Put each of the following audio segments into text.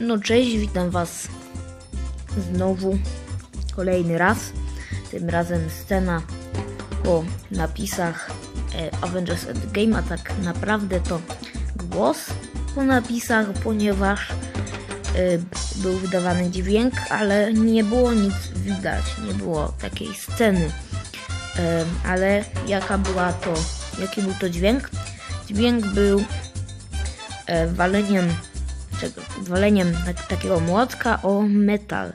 No cześć, witam was znowu kolejny raz. Tym razem scena po napisach e, Avengers Endgame, a tak naprawdę to głos po napisach, ponieważ e, był wydawany dźwięk, ale nie było nic widać, nie było takiej sceny. E, ale jaka była to, jaki był to dźwięk? Dźwięk był waleniem, czego, waleniem tak, takiego młotka o metal.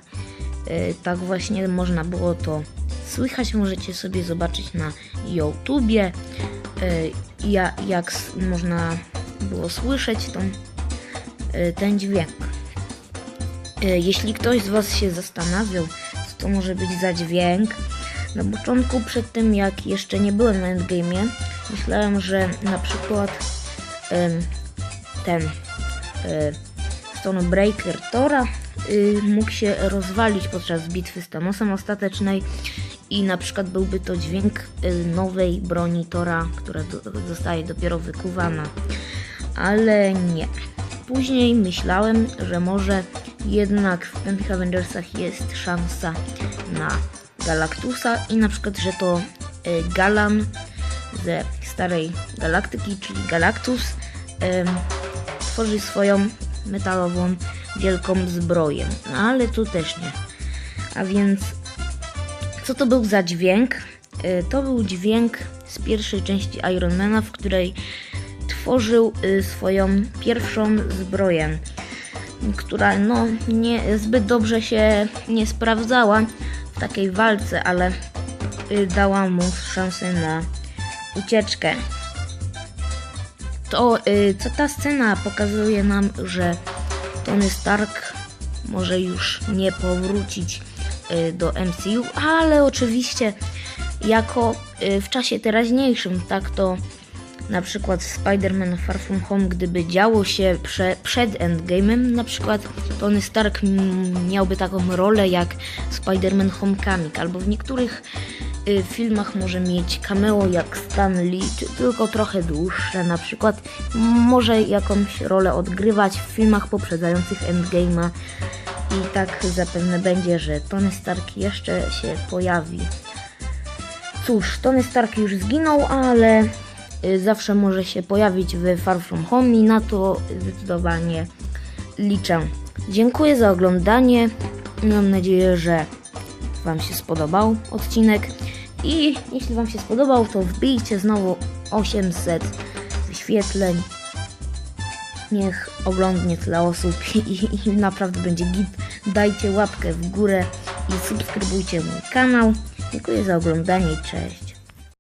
E, tak właśnie można było to słychać. Możecie sobie zobaczyć na YouTubie, e, ja, jak można było słyszeć tą, e, ten dźwięk. Jeśli ktoś z Was się zastanawiał, co to może być za dźwięk, na początku, przed tym jak jeszcze nie byłem na Endgame'ie, myślałem, że na przykład ten Stonebreaker Tora y, mógł się rozwalić podczas bitwy z Thanosem ostatecznej i na przykład byłby to dźwięk y, nowej broni Tora, która zostaje dopiero wykuwana. Ale nie. Później myślałem, że może jednak w piątych Avengersach jest szansa na Galactusa i na przykład, że to y, Galan ze starej galaktyki, czyli Galactus, em, tworzy swoją metalową wielką zbroję. No ale tu też nie. A więc co to był za dźwięk? Y, To był dźwięk z pierwszej części Ironmana, w której tworzył y, swoją pierwszą zbroję, która no nie zbyt dobrze się nie sprawdzała w takiej walce, ale y, dała mu szansę na ucieczkę. To y, co ta scena pokazuje nam, że Tony Stark może już nie powrócić y, do MCU, ale oczywiście jako y, w czasie teraźniejszym, tak to na przykład Spider-Man Far From Home, gdyby działo się prze, przed Endgame'em, na przykład Tony Stark miałby taką rolę jak Spider-Man Homecoming, albo w niektórych y, filmach może mieć cameo jak Stan Lee, tylko trochę dłuższe, na przykład może jakąś rolę odgrywać w filmach poprzedzających Endgame'a i tak zapewne będzie, że Tony Stark jeszcze się pojawi. Cóż, Tony Stark już zginął, ale y, zawsze może się pojawić w Far From Home i na to zdecydowanie liczę. Dziękuję za oglądanie. Mam nadzieję, że Wam się spodobał odcinek i jeśli Wam się spodobał, to wbijcie znowu 800 wyświetleń. Niech oglądnie tyle osób i, i naprawdę będzie git. Dajcie łapkę w górę i subskrybujcie mój kanał. Dziękuję za oglądanie i cześć.